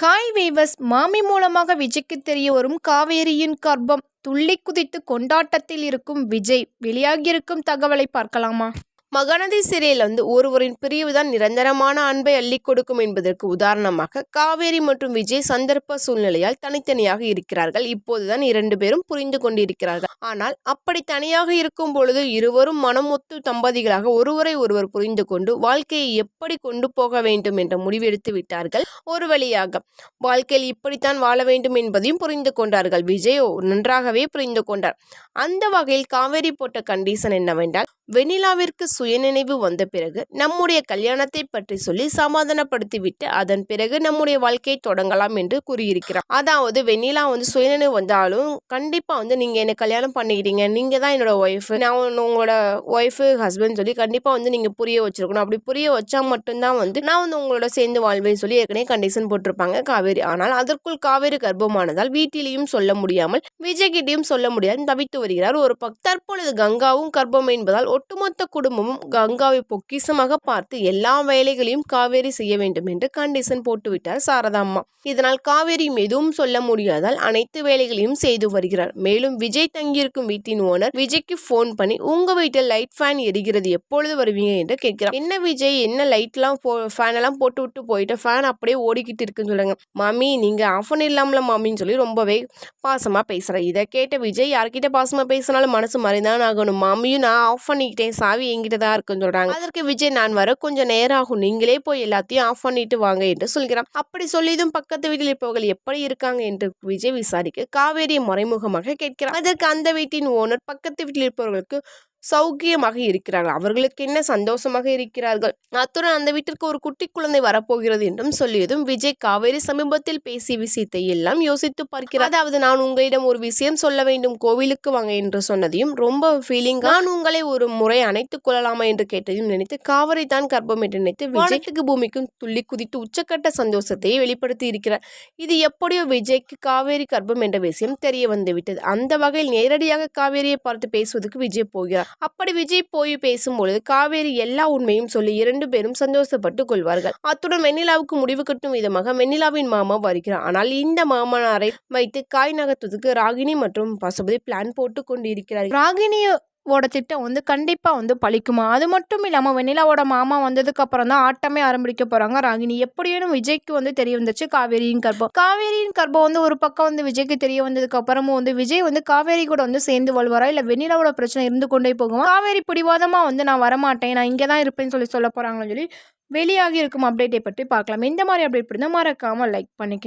Hi வேவஸ் மாமி மூலமாக விஜய்க்கு தெரிய வரும் காவேரியின் கர்ப்பம் துள்ளி குதித்து கொண்டாட்டத்தில் இருக்கும் விஜய் வெளியாகியிருக்கும் தகவலை பார்க்கலாமா? மகாநதி சிறையில் வந்து ஒருவரின் பிரிவு தான் நிரந்தரமான அன்பை அள்ளிக் கொடுக்கும் என்பதற்கு உதாரணமாக காவேரி மற்றும் விஜய் சந்தர்ப்ப சூழ்நிலையால் தனித்தனியாக இருக்கிறார்கள். இப்போதுதான் இரண்டு பேரும் புரிந்து கொண்டிருக்கிறார்கள். ஆனால் அப்படி தனியாக இருக்கும் பொழுது இருவரும் மனமொத்து தம்பதிகளாக ஒருவரை ஒருவர் புரிந்து கொண்டு வாழ்க்கையை எப்படி கொண்டு போக வேண்டும் என்ற முடிவெடுத்து விட்டார்கள். ஒரு வழியாக வாழ்க்கையில் இப்படித்தான் வாழ வேண்டும் என்பதையும் புரிந்து கொண்டார்கள். விஜய் நன்றாகவே புரிந்து கொண்டார். அந்த வகையில் காவேரி போட்ட கண்டிஷன் என்னவென்றால் வெண்ணிலாவிற்கு சுயநினைவு வந்த பிறகு நம்முடைய கல்யாணத்தை பற்றி சொல்லி சமாதானப்படுத்திவிட்டு அதன் பிறகு நம்முடைய வாழ்க்கையை தொடங்கலாம் என்று கூறியிருக்கிறார். அதாவது வெண்ணிலா வந்து சுயநினைவு வந்தாலும் கண்டிப்பா வந்து நீங்க என்ன கல்யாணம் பண்ணிக்கிறீங்க நீங்க தான் என்னோட ஒய்ஃப் நான் உங்களோட ஒய்ஃபு ஹஸ்பண்ட் சொல்லி கண்டிப்பா வந்து நீங்க புரிய வச்சிருக்கணும். அப்படி புரிய வச்சா மட்டும்தான் வந்து நான் வந்து உங்களோட சேர்ந்து வாழ்வேன்னு சொல்லி ஏற்கனவே கண்டிஷன் போட்டிருப்பாங்க காவேரி. ஆனால் அதற்குள் காவேரி கர்ப்பமானதால் வீட்டிலேயும் சொல்ல முடியாமல் விஜய்கிட்டையும் சொல்ல முடியாது தவித்து வருகிறார். ஒரு பக் தற்பொழுது கங்காவும் கர்ப்பம் என்பதால் ஒட்டுமொத்த குடும்பமும் கங்காவை பொக்கிசமாக பார்த்து எல்லா வேலைகளையும் காவேரி செய்ய வேண்டும் என்று கண்டிஷன் போட்டுவிட்டார் சாரதா அம்மா. இதனால் காவேரியும் எதுவும் சொல்ல முடியாதால் அனைத்து வேலைகளையும் செய்து வருகிறார். மேலும் விஜய் தங்கியிருக்கும் வீட்டின் ஓனர் விஜய்க்கு ஃபோன் பண்ணி உங்க வீட்டில் லைட் ஃபேன் எரிகிறது எப்பொழுது வருவீங்க? என்று கேட்கிறார். என்ன விஜய் என்ன லைட்லாம் போ ஃபேன் எல்லாம் போட்டு விட்டு போயிட்டு? ஃபேன் அப்படியே ஓடிக்கிட்டு இருக்குன்னு சொல்லுங்க. மாமி நீங்க ஆஃப் பண்ணிடலாம்ல மாமின்னு சொல்லி ரொம்பவே பாசமா பேசுற இதை கேட்ட விஜய் யார்கிட்ட பாசமா பேசினாலும் மனசு மறைதான் ஆகணும். மாமியும் நான் ஆஃப் பண்ணிக்கிட்டேன் சாவி என்கிட்ட தான் இருக்குன்னு சொல்றாங்க. அதற்கு விஜய் நான் வர கொஞ்சம் நேரம் ஆகும். நீங்களே போய் எல்லாத்தையும் ஆஃப் பண்ணிட்டு வாங்க என்று சொல்கிறான். அப்படி சொல்லியதும் பக்கத்து வீட்டில் இருப்பவர்கள் எப்படி இருக்காங்க? என்று விஜய் விசாரிக்க காவேரி மறைமுகமாக கேட்கிறார் அதற்கு அந்த வீட்டின் ஓனர் பக்கத்து வீட்டில் இருப்பவர்களுக்கு சௌக்கியமாக இருக்கிறார்கள். அவர்களுக்கு என்ன சந்தோஷமாக இருக்கிறார்கள்? அத்துடன் அந்த வீட்டிற்கு ஒரு குட்டி குழந்தை வரப்போகிறது என்றும் சொல்லியதும் விஜய் காவேரி சமீபத்தில் பேசிய விஷயத்தை எல்லாம் யோசித்து பார்க்கிறார். அதாவது நான் உங்களிடம் ஒரு விஷயம் சொல்ல வேண்டும் கோவிலுக்கு வாங்க என்று சொன்னதையும் ரொம்ப ஃபீலிங் நான் உங்களை ஒரு முறை அணைத்துக் கொள்ளலாமா என்று கேட்டதையும் நினைத்து காவிரி தான் கர்ப்பம் என்று நினைத்து விஜய்க்கு பூமிக்கும் துள்ளி குதித்து உச்சக்கட்ட சந்தோஷத்தை வெளிப்படுத்தி இருக்கிறார். இது எப்படியோ விஜய்க்கு காவேரி கர்ப்பம் என்ற விஷயம் தெரிய வந்துவிட்டது அந்த வகையில் நேரடியாக காவேரியை பார்த்து பேசுவதற்கு விஜய் போகிறார். அப்படி விஜய் போய் பேசும்பொழுது காவேரி எல்லா உண்மையும் சொல்லி இரண்டு பேரும் சந்தோஷப்பட்டு கொள்வார்கள். அத்துடன் வெண்ணிலாவுக்கு முடிவு கட்டும் விதமாக வெண்ணிலாவின் மாமா வருகிறார். ஆனால் இந்த மாமனாரை வைத்து காய் நகர்த்துவதற்கு ராகினி மற்றும் பசுபதி பிளான் போட்டு கொண்டிருக்கிறார் ராகினியோ ஓட திட்டம் வந்து கண்டிப்பாக வந்து பழிக்குமா? அது மட்டும் இல்லாமல் வெண்ணிலாவோட மாமா வந்ததுக்கப்புறம் தான் ஆட்டமே ஆரம்பிக்க போகிறாங்க ராகினி எப்படியும் விஜய்க்கு வந்து தெரிய வந்துச்சு காவேரியின் கர்ப்பம். காவேரியின் கர்ப்பம் வந்து ஒரு பக்கம் வந்து விஜய்க்கு தெரிய வந்ததுக்கு அப்புறமும் வந்து விஜய் வந்து காவேரி கூட வந்து சேர்ந்து வாழ்வாரா? இல்லை வெண்ணிலாவோட பிரச்சனை இருந்து கொண்டே போகுமா? காவேரி பிடிவாதமாக வந்து நான் வரமாட்டேன் நான் இங்கே தான் இருப்பேன்னு சொல்லி சொல்ல போகிறாங்கன்னு சொல்லி வெளியாகி இருக்கும் அப்டேட்டை பற்றி பார்க்கலாம். இந்த மாதிரி அப்டேட் பிடிந்தா மறக்காமல் லைக் பண்ணிக்க